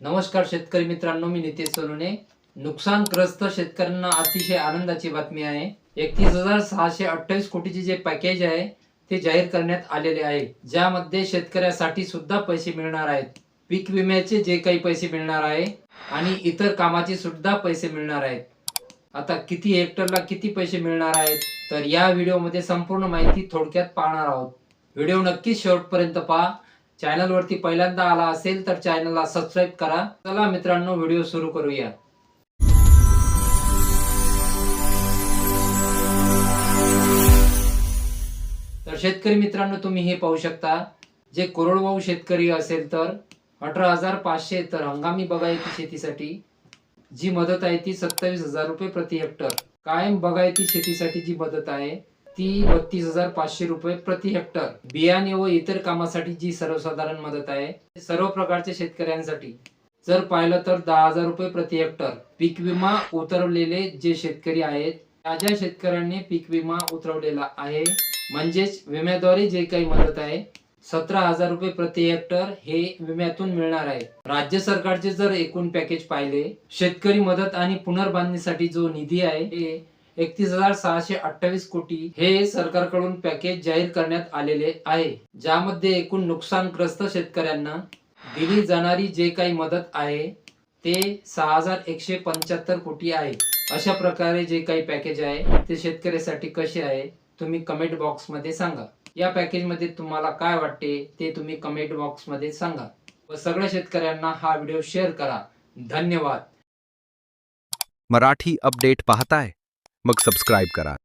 नमस्कार शेतकरी मित्रांनो मी नितेश सोलुने नुकसानग्रस्त शेतकऱ्यांना अतिशय आनंदाची बातमी आहे. एकतीस हजार सहाशे अठ्ठावीस कोटीचे जे पॅकेज आहे ते जाहीर करण्यात आलेले आहे. ज्यामध्ये शेतकऱ्यासाठी सुद्धा पैसे मिळणार आहेत. पीक विम्याचे जे काही पैसे मिळणार आहे आणि इतर कामाचे सुद्धा पैसे मिळणार आहेत. आता किती हेक्टरला किती पैसे मिळणार आहेत तर या व्हिडिओमध्ये संपूर्ण माहिती थोडक्यात पाहणार आहोत. व्हिडिओ नक्कीच शेवटपर्यंत पहा. चॅनलवरती पहिल्यांदा आला असेल तर चॅनलला सबस्क्राईब करा. चला मित्रांनो व्हिडिओ सुरू करूया. तर शेतकरी मित्रांनो तुम्ही हे पाहू शकता जे कोरडवाहू शेतकरी असेल तर अठरा हजार पाचशे तर हंगामी बगायती शेतीसाठी जी मदत आहे ती सत्तावीस हजार रुपये प्रति हेक्टर कायम बगायती शेतीसाठी जी मदत आहे ती बत्तीस हजार पाचशे रुपये प्रति हेक्टर बियाणे व इतर कामासाठी जी सर्वसाधारण मदत आहे सर्व प्रकारच्या शेतकऱ्यांसाठी. जर पाहिलं तर दहा हजार रुपये प्रति हेक्टर पीक विमा उतरवलेले जे शेतकरी आहेत त्या ज्या शेतकऱ्यांनी पीक विमा उतरवलेला आहे म्हणजेच विम्याद्वारे जे काही मदत आहे सतरा हजार रुपये प्रति हेक्टर हे विम्यातून मिळणार आहे. राज्य सरकारचे जर एकूण पॅकेज पाहिले शेतकरी मदत आणि पुनर्बांधणीसाठी जो निधी आहे एकतीस हजार सहाशे अठ्ठावीस कोटी हे सरकारकडून पॅकेज जाहीर करण्यात आलेले आहे ज्यामध्ये एकूण नुकसानग्रस्त शेतकऱ्यांना दिली जाणारी जे काही मदत आहे ते सहा हजार एकशे पंच्याहत्तर कोटी आहे. अशा प्रकारे जे काही पॅकेज आहे ते शेतकऱ्यासाठी कसे आहे तुम्ही कमेंट बॉक्समध्ये सांगा. या पॅकेजमध्ये तुम्हाला काय वाटते ते तुम्ही कमेंट बॉक्समध्ये सांगा. व सगळ्या शेतकऱ्यांना हा व्हिडिओ शेअर करा. धन्यवाद. मराठी अपडेट पाहताय. मग सबस्क्राईब करा.